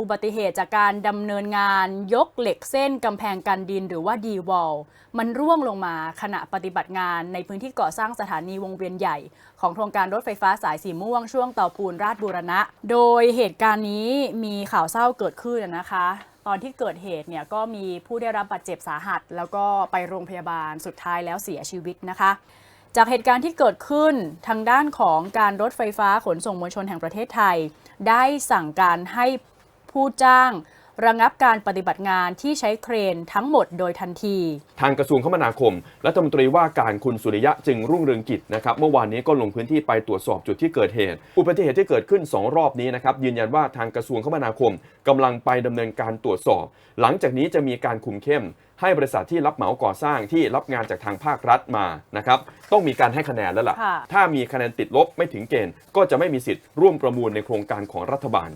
อุบัติเหตุจากการดำเนินงานยกเหล็กเส้นกำแพงกันดินหรือว่าดีวอลมันร่วงลงมาขณะปฏิบัติงานในพื้นที่ก่อสร้างสถานีวงเวียนใหญ่ ของโครงการรถไฟฟ้าสายสีม่วงช่วงเตาปูนราชบูรณะ โดยเหตุการณ์นี้มีข่าวเศร้าเกิดขึ้นนะคะ ตอนที่เกิดเหตุเนี่ยก็มีผู้ได้รับบาดเจ็บสาหัส แล้วก็ไปโรงพยาบาลสุดท้ายแล้วเสียชีวิตนะคะ จากเหตุการณ์ที่เกิดขึ้นทางด้านของการรถไฟฟ้าขนส่งมวลชนแห่งประเทศไทย ได้สั่งการให้ ผู้จ้าง ระงับการปฏิบัติงานที่ใช้เครนทั้งหมดโดยทันที ทางกระทรวงคมนาคม รัฐมนตรีว่าการคุณสุริยะจึงรุ่งเรืองกิจนะครับเมื่อวานนี้ก็ลงพื้นที่ไปตรวจสอบจุดที่เกิดเหตุ อุบัติเหตุที่เกิดขึ้น 2 รอบนี้นะครับยืนยันว่าทางกระทรวงคมนาคมกำลังไปดำเนินการตรวจสอบ หลังจากนี้จะมีการคุมเข้มให้บริษัทที่รับเหมาก่อสร้างที่รับงานจากทางภาครัฐมานะครับต้องมีการให้คะแนนแล้วล่ะค่ะถ้ามีคะแนนติดลบไม่ถึงเกณฑ์ ก็จะไม่มีสิทธิ์ร่วมประมูลในโครงการของรัฐบาล